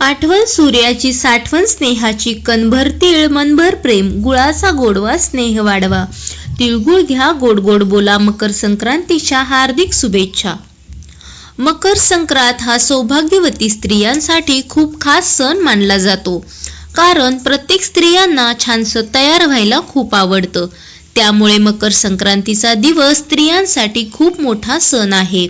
आठवण सूर्याची साठवण स्नेहाची कणभर तीळ मनभर प्रेम गुळाचा गोडवा स्नेह वाढवा. तिळगुळ घ्या गोड गोड बोला मकर संक्रांतीच्या हार्दिक शुभेच्छा. मकर संक्रांत हा सौभाग्यवती स्त्रियांसाठी खूप खास सण मानला जातो. कारण प्रत्येक स्त्रियांना छानसं तयार व्हायला खूप आवडतं. त्यामुळे मकर संक्रांतीचा दिवस स्त्रियांसाठी खूप मोठा सण आहे.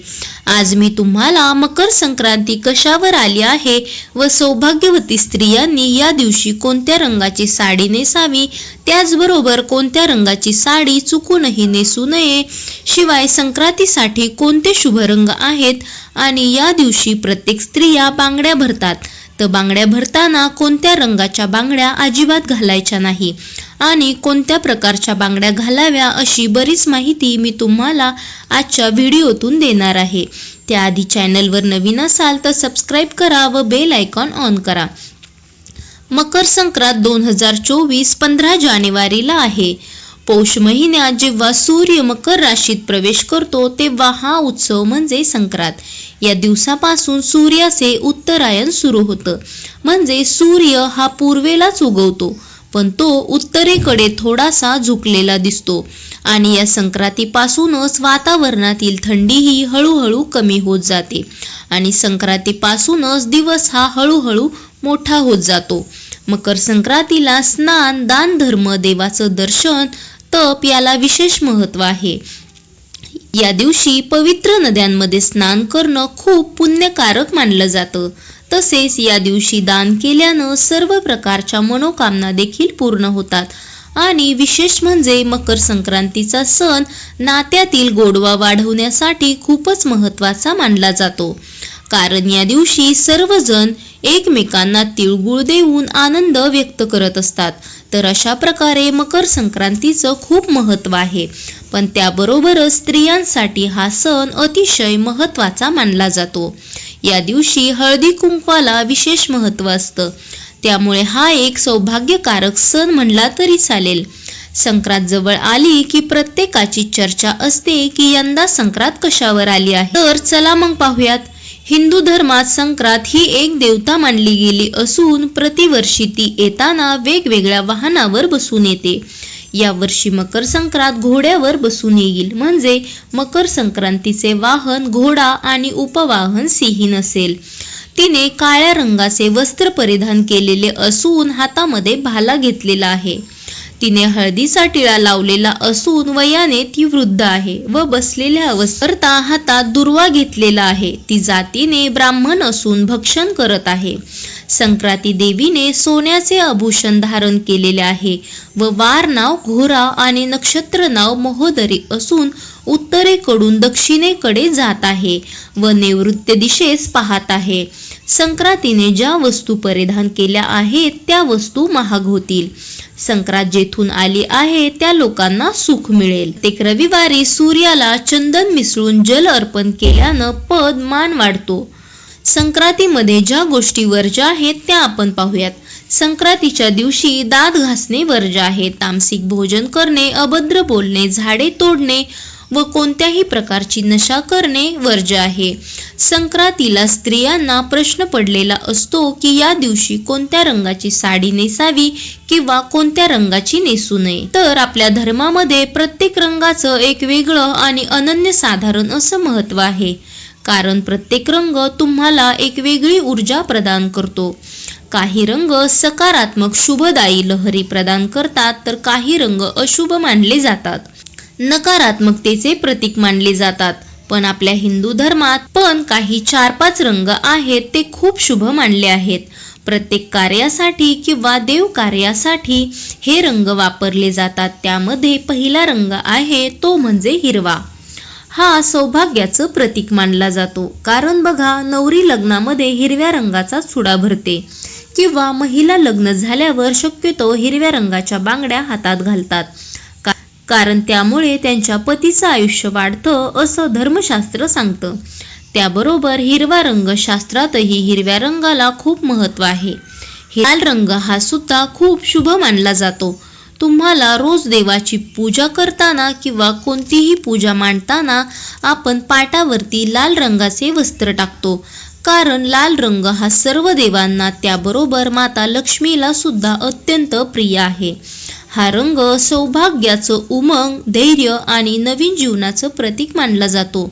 आज मी तुम्हाला मकर संक्रांती कशावर आली आहे व सौभाग्यवती स्त्रियांनी या दिवशी कोणत्या रंगाची साडी नेसावी त्याचबरोबर कोणत्या रंगाची साडी चुकूनही नेसू नये शिवाय संक्रांतीसाठी कोणते शुभ रंग आहेत आणि या दिवशी प्रत्येक स्त्रिया बांगड्या भरतात. तर बांगड्या भरताना कोणत्या रंगाच्या बांगड्या अजिबात घालायच्या नाही. आणि कोणत्या प्रकारच्या बांगड्या घालाव्या अशी बरीच माहिती मी तुम्हाला आजच्या व्हिडिओतून देणार आहे. त्याआधी चॅनलवर नवीन असाल तर सबस्क्राईब करा व बेल आयकॉन ऑन करा. मकर संक्रांत दोन हजार चोवीस पंधरा जानेवारीला आहे. पौष महिन्यात जेव्हा सूर्य मकर राशीत प्रवेश करतो तेव्हा हा उत्सव म्हणजे संक्रांत. या दिवसापासून सूर्याचे उत्तरायण सुरू होतं. म्हणजे सूर्य हा पूर्वेलाच उगवतो. पण तो उत्तरेकडे थोडासा झुकलेला दिसतो आणि या संक्रांतीपासूनच वातावरणातील थंडीही हळूहळू कमी होत जाते आणि संक्रांतीपासूनच दिवस हा हळूहळू मोठा होत जातो. मकर संक्रांतीला स्नान दान धर्म देवाचं दर्शन तप याला विशेष महत्त्व आहे. या दिवशी पवित्र नद्यांमध्ये स्नान करणं खूप पुण्यकारक मानलं जातं. तसेच या दिवशी दान केल्यानं सर्व प्रकारच्या मनोकामना देखील पूर्ण होतात. आणि विशेष म्हणजे मकर संक्रांतीचा सण नात्यातील गोडवा वाढवण्यासाठी खूपच महत्त्वाचा मानला जातो. कारण या दिवशी सर्वजण एकमेकांना तिळगुळ देऊन आनंद व्यक्त करत असतात. तर अशा प्रकारे मकर संक्रांतीचं खूप महत्त्व आहे. पण त्याबरोबरच स्त्रियांसाठी हा सण अतिशय महत्त्वाचा मानला जातो. या दिवशी हळदी कुंकवाला विशेष महत्त्व असतं. त्यामुळे हा एक सौभाग्यकारक सण म्हणला तरी चालेल. संक्रांत जवळ आली की प्रत्येकाची चर्चा असते की यंदा संक्रांत कशावर आली आहे? तर चला मग पाहूयात. हिंदू धर्मात संक्रांत ही एक देवता मानली गेली असून प्रतिवर्षी ती येताना वेगवेगळ्या वाहनावर बसून येते. यावर्षी मकर संक्रांत घोड्यावर बसून येईल. म्हणजे मकर संक्रांतीचे वाहन घोडा आणि उपवाहन सिंहीण असेल. तिने काळ्या रंगाचे वस्त्र परिधान केलेले असून हातामध्ये भाला घेतलेला आहे. तिने हळदीचा टिळा लावलेला असून वयाने ती वृद्ध आहे व बसलेल्या अवस्थेत हातात दुर्वा घेतलेला आहे. ती जातीने ब्राह्मण असून भक्षण करत आहे. संक्रांती देवीने सोन्याचे आभूषण धारण केलेले आहे व वार नाव घोरा आणि नक्षत्र नाव महोदरी असून उत्तरेकडून दक्षिणेकडे जात आहे व नैऋत्य दिशेस पाहत आहे. संक्रांतीने ज्या वस्तू परिधान केल्या आहेत त्या वस्तू महाग होतील. संक्रांत जेथून आली आहे त्या लोकांना सुख मिळेल. ते रविवारी सूर्याला चंदन मिसळून जल अर्पण केल्यानं पद मान वाढतो. संक्रांतीमध्ये ज्या गोष्टी वर्ज्य आहेत त्या आपण पाहूयात. संक्रांतीच्या दिवशी दात घासणे वर्ज्य आहे. तामसिक भोजन करणे अभद्र बोलणे झाडे तोडणे व कोणत्याही प्रकारची नशा करणे वर्ज्य आहे. संक्रांतीला स्त्रियांना प्रश्न पडलेला असतो की या दिवशी कोणत्या रंगाची साडी नेसावी किंवा कोणत्या रंगाची नेसू नये. तर आपल्या धर्मामध्ये प्रत्येक रंगाचं एक वेगळं आणि अनन्यसाधारण असं महत्त्व आहे. कारण प्रत्येक रंग तुम्हाला एक वेगळी ऊर्जा प्रदान करतो. काही रंग सकारात्मक शुभदायी लहरी प्रदान करतात तर काही रंग अशुभ मानले जातात. नकारात्मकतेचे प्रतीक मानले जातात. पण आपल्या हिंदू धर्मात पण काही चार पाच रंग आहेत ते खूप शुभ मानले आहेत. प्रत्येक कार्यासाठी किंवा देव कार्यासाठी हे रंग वापरले जातात. त्यामध्ये पहिला रंग आहे तो म्हणजे हिरवा. हा सौभाग्याचं प्रतीक मानला जातो. कारण बघा नवरी लग्नामध्ये हिरव्या रंगाचा चुडा भरते. किंवा महिला लग्न झाल्यावर शक्यतो हिरव्या रंगाच्या बांगड्या हातात घालतात. कारण त्यामुळे त्यांच्या पतीचं आयुष्य वाढतं असं धर्मशास्त्र सांगतं. त्याबरोबर हिरवा रंग शास्त्रातही हिरव्या रंगाला खूप महत्त्व आहे. लाल रंग हा सुद्धा खूप शुभ मानला जातो. तुम्हाला रोज देवाची पूजा करताना किंवा कोणतीही पूजा मांडताना आपण पाटावरती लाल रंगाचे वस्त्र टाकतो. कारण लाल रंग हा सर्व देवांना त्याबरोबर माता लक्ष्मीला सुद्धा अत्यंत प्रिय आहे. हा रंग सौभाग्याचं उमंग धैर्य आणि नवीन जीवनाचं प्रतीक मानला जातो.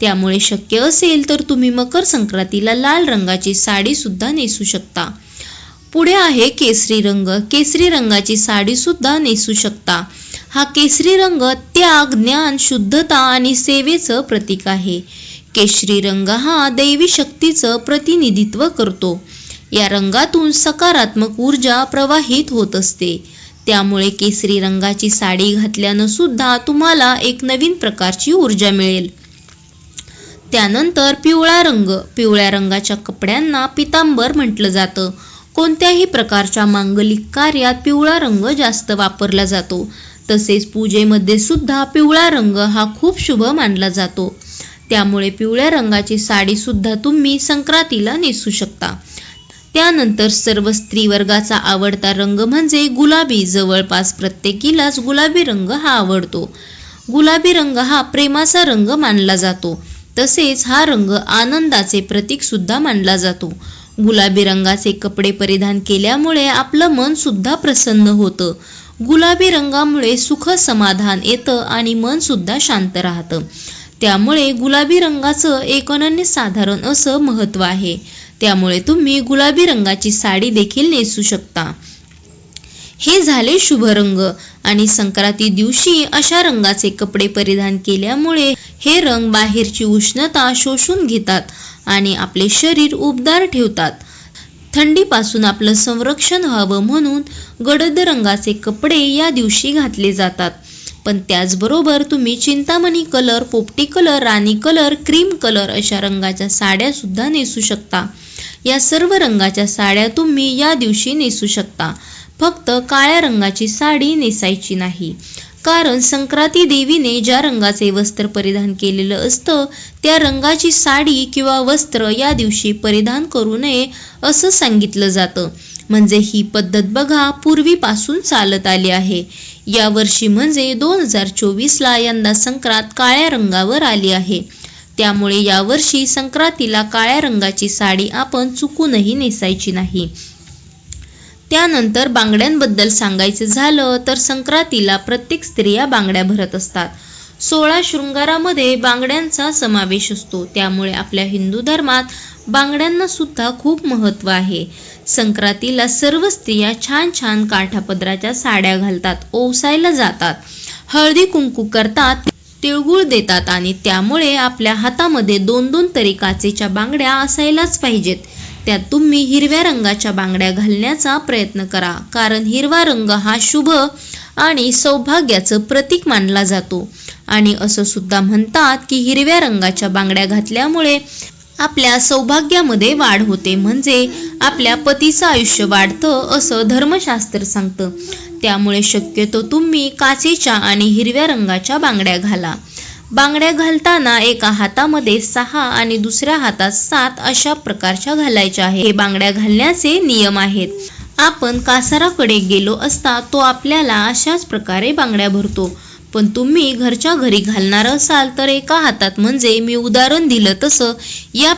त्यामुळे शक्य असेल तर तुम्ही मकर संक्रांतीला लाल रंगाची साडी सुद्धा नेसू शकता. पुढे आहे केसरी रंग. केसरी रंगाची साडी सुद्धा नेसू शकता. हा केसरी रंग त्याग ज्ञान शुद्धता आणि सेवेचं प्रतीक आहे. केशरी रंग हा दैवी शक्तीचं प्रतिनिधित्व करतो. या रंगातून सकारात्मक ऊर्जा प्रवाहित होत असते. त्यामुळे केसरी रंगाची साडी घातल्यानं सुद्धा तुम्हाला एक नवीन प्रकारची ऊर्जा मिळेल. त्यानंतर पिवळा रंग. पिवळ्या रंगाच्या कपड्यांना पितांबर म्हटलं जातं. कोणत्याही प्रकारच्या मांगलिक कार्यात पिवळा रंग जास्त वापरला जातो. तसेच पूजेमध्ये सुद्धा पिवळा रंग हा खूप शुभ मानला जातो. त्यामुळे पिवळ्या रंगाची साडी सुद्धा तुम्ही संक्रांतीला नेसू शकता. त्यानंतर सर्व स्त्री वर्गाचा आवडता रंग म्हणजे गुलाबी. जवळपास प्रत्येकीलाच गुलाबी रंग हा आवडतो. गुलाबी रंग हा प्रेमाचा रंग मानला जातो. तसेच हा रंग आनंदाचे प्रतीक सुद्धा मानला जातो. गुलाबी रंगाचे कपडे परिधान केल्यामुळे आपलं मन सुद्धा प्रसन्न होतं. गुलाबी रंगामुळे सुख समाधान येतं आणि मन सुद्धा शांत राहतं. त्यामुळे गुलाबी रंगाचं एक अनन्य साधारण असं महत्त्व आहे. त्यामुळे तुम्ही गुलाबी रंगाची साडी देखील नेसू शकता. हे झाले शुभ रंग आणि संक्रांती दिवशी अशा रंगाचे कपडे परिधान केल्यामुळे हे रंग बाहेरची उष्णता शोषून घेतात आणि आपले शरीर उबदार ठेवतात. थंडीपासून आपलं संरक्षण व्हावं म्हणून गडद रंगाचे कपडे या दिवशी घातले जातात. पण त्याचबरोबर तुम्ही चिंतामणी कलर पोपटी कलर राणी कलर क्रीम कलर अशा रंगाच्या साड्या सुद्धा नेसू शकता. या सर्व रंगाच्या साड्या तुम्ही या दिवशी नेसू शकता. फक्त काळ्या रंगाची साडी नेसायची नाही. कारण संक्रांती देवीने ज्या रंगाचे वस्त्र परिधान केलेलं असतं त्या रंगाची साडी किंवा वस्त्र या दिवशी परिधान करू नये असं सांगितलं जातं. म्हणजे ही पद्धत बघा पूर्वीपासून चालत आली आहे. या वर्षी म्हणजे दोन हजार चोवीसला यंदा संक्रांत काळ्या रंगावर आली आहे. त्यामुळे यावर्षी संक्रांतीला काळ्या रंगाची साडी आपण चुकूनही नेसायची नाही. त्यानंतर बांगड्यांबद्दल सांगायचं झालं तर संक्रांतीला प्रत्येक स्त्रिया बांगड्या भरत असतात. सोळा शृंगारामध्ये बांगड्यांचा समावेश असतो. त्यामुळे आपल्या हिंदू धर्मात बांगड्यांना सुद्धा खूप महत्त्व आहे. संक्रांतीला सर्व स्त्रिया छान छान काठापदराच्या साड्या घालतात ओवसायला जातात. हळदी कुंकू करतात तिळगुळ देतात आणि त्यामुळे आपल्या हातामध्ये दोन दोन तरी काचेच्या बांगड्या असायलाच पाहिजेत. त्यात तुम्ही हिरव्या रंगाच्या बांगड्या घालण्याचा प्रयत्न करा कारण हिरवा रंग हा शुभ आणि सौभाग्याचं प्रतीक मानला जातो. आणि असं सुद्धा म्हणतात की हिरव्या रंगाच्या बांगड्या घातल्यामुळे आपल्या सौभाग्यामध्ये वाढ होते. म्हणजे आपल्या पतीचं आयुष्य वाढतं असं धर्मशास्त्र सांगतं. त्यामुळे शक्यतो तुम्ही काचेच्या आणि हिरव्या रंगाच्या बांगड्या घाला. बांगड्या घालताना एका हातामध्ये सहा आणि दुसऱ्या हातात सात अशा प्रकारच्या घालायच्या आहे हे बांगड्या घालण्याचे नियम आहेत. आपण कासाराकडे गेलो असता तो आपल्याला अशाच प्रकारे बांगड्या भरतो. पण तुम्ही घरच्या घरी घालणार असाल तर एका हातात म्हणजे मी उदाहरण दिलं तसं या